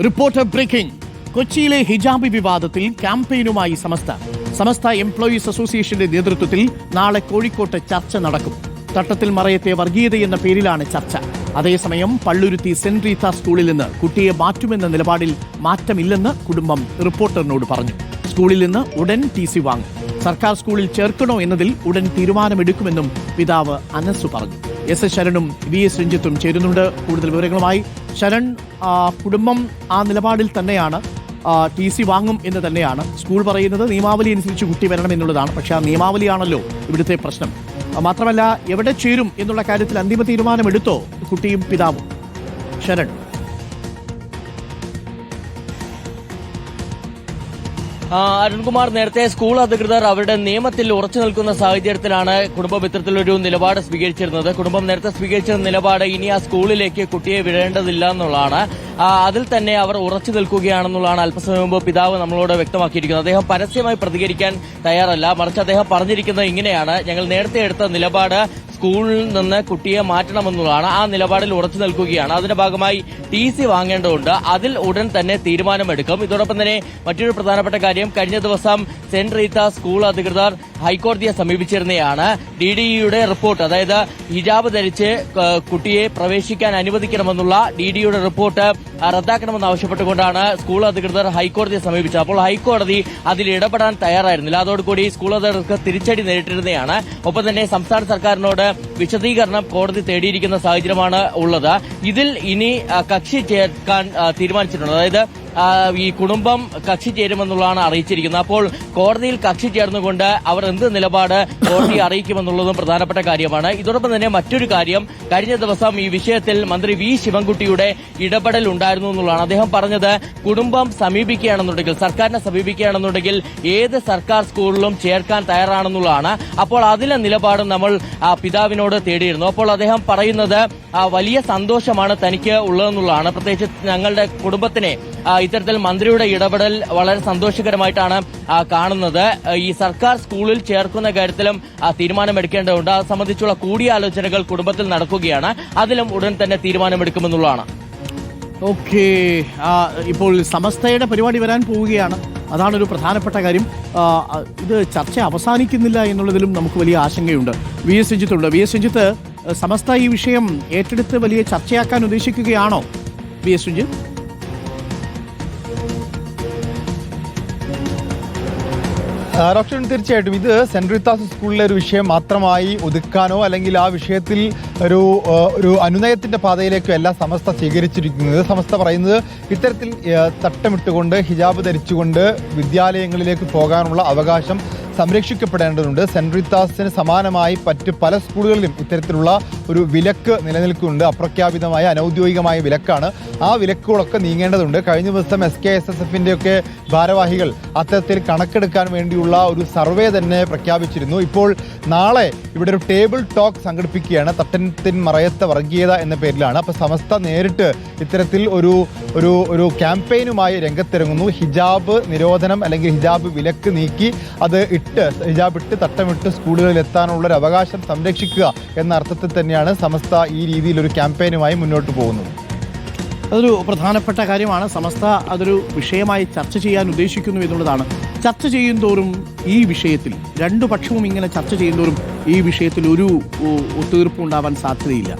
Reporter breaking കൊച്ചിയിലെ ഹിജാബി വിവാദത്തിൽ ക്യാമ്പയിനുമായി സമസ്ത. സമസ്ത employees അസോസിയേഷന്റെ നേതൃത്വത്തിൽ നാളെ കോഴിക്കോട്ട് ചർച്ച നടക്കും. തട്ടത്തിൽ മറയത്തെ വർഗീയത എന്ന പേരിലാണ് ചർച്ച. അതേസമയം പള്ളുരുത്തി സെന്റ് റീത്ത സ്കൂളിൽ നിന്ന് കുട്ടിയെ മാറ്റുമെന്ന നിലപാടിൽ മാറ്റമില്ലെന്ന് കുടുംബം റിപ്പോർട്ടറിനോട് പറഞ്ഞു. സ്കൂളിൽ നിന്ന് ഉടൻ ടി സി വാങ്ങും. സർക്കാർ സ്കൂളിൽ ചേർക്കണോ എന്നതിൽ ഉടൻ തീരുമാനമെടുക്കുമെന്നും പിതാവ് അനസ് പറഞ്ഞു. എസ് എസ് ശരണും വി എസ് രഞ്ജിത്തും ചേരുന്നുണ്ട്. കൂടുതൽ വിവരങ്ങളുമായി ശരൺ കുടുംബം ആ നിലപാടിൽ തന്നെയാണ്. ടി സി വാങ്ങും എന്ന് തന്നെയാണ്. സ്കൂൾ പറയുന്നത് നിയമാവലി അനുസരിച്ച് കുട്ടി വരണം എന്നുള്ളതാണ്. പക്ഷേ ആ നിയമാവലിയാണല്ലോ ഇവിടുത്തെ പ്രശ്നം. മാത്രമല്ല എവിടെ ചേരും എന്നുള്ള കാര്യത്തിൽ അന്തിമ തീരുമാനമെടുത്തോ കുട്ടിയും പിതാവും? ശരൺ. അരുൺകുമാർ നേരത്തെ സ്കൂൾ അധികൃതർ അവരുടെ നിയമത്തിൽ ഉറച്ചു നിൽക്കുന്ന സാഹചര്യത്തിലാണ് കുടുംബം ഇത്തരത്തിലൊരു നിലപാട് സ്വീകരിച്ചിരുന്നത്. കുടുംബം നേരത്തെ സ്വീകരിച്ച നിലപാട് ഇനി ആ സ്കൂളിലേക്ക് കുട്ടിയെ വിടേണ്ടതില്ല എന്നുള്ളതാണ്. അതിൽ തന്നെ അവർ ഉറച്ചു നിൽക്കുകയാണെന്നുള്ളതാണ് അല്പസമയം മുമ്പ് പിതാവ് നമ്മളോട് വ്യക്തമാക്കിയിരിക്കുന്നത്. അദ്ദേഹം പരസ്യമായി പ്രതികരിക്കാൻ തയ്യാറല്ല. മറിച്ച് അദ്ദേഹം പറഞ്ഞിരിക്കുന്നത് ഇങ്ങനെയാണ്. ഞങ്ങൾ നേരത്തെ എടുത്ത നിലപാട് സ്കൂളിൽ നിന്ന് കുട്ടിയെ മാറ്റണമെന്നുള്ളതാണ് ആ നിലപാടിൽ ഉറച്ചു നിൽക്കുകയാണ്. അതിന്റെ ഭാഗമായി ടി സി വാങ്ങേണ്ടതുണ്ട്. അതിൽ ഉടൻ തന്നെ തീരുമാനമെടുക്കും. ഇതോടൊപ്പം തന്നെ മറ്റൊരു പ്രധാനപ്പെട്ട കാര്യം കഴിഞ്ഞ ദിവസം സെന്റ് റീത്ത സ്കൂൾ അധികൃതർ ഹൈക്കോടതിയെ സമീപിച്ചിരുന്നതാണ് ഡി ഡി ഇയുടെ റിപ്പോർട്ട് അതായത് ഹിജാബ് ധരിച്ച് കുട്ടിയെ പ്രവേശിക്കാൻ അനുവദിക്കണമെന്നുള്ള ഡി ഡിയുടെ റിപ്പോർട്ട് റദ്ദാക്കണമെന്ന് ആവശ്യപ്പെട്ടുകൊണ്ടാണ് സ്കൂൾ അധികൃതർ ഹൈക്കോടതിയെ സമീപിച്ചത്. അപ്പോൾ ഹൈക്കോടതി അതിൽ ഇടപെടാൻ തയ്യാറായിരുന്നില്ല. അതോടുകൂടി സ്കൂൾ അധികൃതർക്ക് തിരിച്ചടി നേരിട്ടിരുന്നതാണ്. ഒപ്പം തന്നെ സംസ്ഥാന സർക്കാരിനോട് വിശദീകരണം കോടതി തേടിയിരിക്കുന്ന സാഹചര്യമാണ് ഉള്ളത്. ഇതിൽ ഇനി കക്ഷി ചേർക്കാൻ തീരുമാനിച്ചിട്ടുണ്ട്. അതായത് ഈ കുടുംബം കക്ഷി ചേരുമെന്നുള്ളതാണ് അറിയിച്ചിരിക്കുന്നത്. അപ്പോൾ കോടതിയിൽ കക്ഷി ചേർന്നുകൊണ്ട് അവർ എന്ത് നിലപാട് കോടതിയെ അറിയിക്കുമെന്നുള്ളതും പ്രധാനപ്പെട്ട കാര്യമാണ്. ഇതോടൊപ്പം തന്നെ മറ്റൊരു കാര്യം കഴിഞ്ഞ ദിവസം ഈ വിഷയത്തിൽ മന്ത്രി വി ശിവൻകുട്ടിയുടെ ഇടപെടൽ ഉണ്ടായിരുന്നു എന്നുള്ളതാണ്. അദ്ദേഹം പറഞ്ഞത് കുടുംബം സമീപിക്കുകയാണെന്നുണ്ടെങ്കിൽ സർക്കാരിനെ സമീപിക്കുകയാണെന്നുണ്ടെങ്കിൽ ഏത് സർക്കാർ സ്കൂളിലും ചേർക്കാൻ തയ്യാറാണെന്നുള്ളതാണ്. അപ്പോൾ അതിലെ നിലപാട് നമ്മൾ പിതാവിനോട് തേടിയിരുന്നു. അപ്പോൾ അദ്ദേഹം പറയുന്നത് വലിയ സന്തോഷമാണ് തനിക്ക് ഉള്ളതെന്നുള്ളതാണ്. പ്രത്യേകിച്ച് ഞങ്ങളുടെ കുടുംബത്തിനെ ഇത്തരത്തിൽ മന്ത്രിയുടെ ഇടപെടൽ വളരെ സന്തോഷകരമായിട്ടാണ് കാണുന്നത്. ഈ സർക്കാർ സ്കൂളിൽ ചേർക്കുന്ന കാര്യത്തിലും തീരുമാനമെടുക്കേണ്ടതുണ്ട്. അത് സംബന്ധിച്ചുള്ള കൂടിയാലോചനകൾ കുടുംബത്തിൽ നടക്കുകയാണ്. അതിലും ഉടൻ തന്നെ തീരുമാനമെടുക്കുമെന്നുള്ളതാണ്. ഓക്കെ. ഇപ്പോൾ സമസ്തയുടെ പരിപാടി വരാൻ പോവുകയാണ്. അതാണ് ഒരു പ്രധാനപ്പെട്ട കാര്യം. ഇത് ചർച്ച അവസാനിക്കുന്നില്ല എന്നുള്ളതിലും നമുക്ക് വലിയ ആശങ്കയുണ്ട്. വി എസ് രഞ്ജിത്തുണ്ട്. വി എസ് രഞ്ജിത്ത് സമസ്ത ഈ വിഷയം ഏറ്റെടുത്ത് വലിയ ചർച്ചയാക്കാൻ ഉദ്ദേശിക്കുകയാണോ? V S Ranjith? ഡോക്ടർ തീർച്ചയായിട്ടും ഇത് സെന്റ് റീത്താസ് സ്കൂളിലെ ഒരു വിഷയം മാത്രമായി ഒതുക്കാനോ അല്ലെങ്കിൽ ആ വിഷയത്തിൽ ഒരു ഒരു അനുനയത്തിന്റെ പാതയിലേക്കോ അല്ല സമസ്ത സ്വീകരിച്ചിരിക്കുന്നത്. സമസ്ത പറയുന്നത് ഇത്തരത്തിൽ തട്ടമിട്ടുകൊണ്ട് ഹിജാബ് ധരിച്ചുകൊണ്ട് വിദ്യാലയങ്ങളിലേക്ക് പോകാനുള്ള അവകാശം സംരക്ഷിക്കപ്പെടേണ്ടതുണ്ട്. സെന്റ് റിത്താസിന് സമാനമായി മറ്റ് പല സ്കൂളുകളിലും ഇത്തരത്തിലുള്ള ഒരു വിലക്ക് നിലനിൽക്കുന്നുണ്ട്. അപ്രഖ്യാപിതമായ അനൌദ്യോഗികമായ വിലക്കാണ്. ആ വിലക്കുകളൊക്കെ നീങ്ങേണ്ടതുണ്ട്. കഴിഞ്ഞ ദിവസം എസ് കെ എസ് എസ് എഫിന്റെയൊക്കെ ഭാരവാഹികൾ അത്തരത്തിൽ കണക്കെടുക്കാൻ വേണ്ടിയുള്ള ഒരു സർവേ തന്നെ പ്രഖ്യാപിച്ചിരുന്നു. ഇപ്പോൾ നാളെ ഇവിടെ ഒരു ടേബിൾ ടോക്ക് സംഘടിപ്പിക്കുകയാണ്. തട്ടത്തിൻ മറയത്തെ വർഗീയത എന്ന പേരിലാണ്. അപ്പോൾ സമസ്ത നേരിട്ട് ഇത്തരത്തിൽ ഒരു ഒരു ഒരു ക്യാമ്പയിനുമായി രംഗത്തിറങ്ങുന്നു. ഹിജാബ് നിരോധനം അല്ലെങ്കിൽ ഹിജാബ് വിലക്ക് നീക്കി അത് ഇട്ട് ഹിജാബ് ഇട്ട് തട്ടമിട്ട് സ്കൂളുകളിൽ എത്താനുള്ള ഒരു അവകാശം സംരക്ഷിക്കുക എന്ന അർത്ഥത്തിൽ തന്നെയാണ് സമസ്ത ഈ രീതിയിൽ ഒരു ക്യാമ്പയിനുമായി മുന്നോട്ട് പോകുന്നത്. അതൊരു പ്രധാനപ്പെട്ട കാര്യമാണ്. സമസ്ത അതൊരു വിഷയമായി ചർച്ച ചെയ്യാൻ ഉദ്ദേശിക്കുന്നു എന്നുള്ളതാണ്. ചർച്ച ചെയ്യും തോറും ഈ വിഷയത്തിൽ രണ്ടു പക്ഷവും ഇങ്ങനെ ചർച്ച ചെയ്യും തോറും ഈ വിഷയത്തിൽ ഒരു ഒത്തുതീർപ്പ് ഉണ്ടാവാൻ സാധ്യതയില്ല.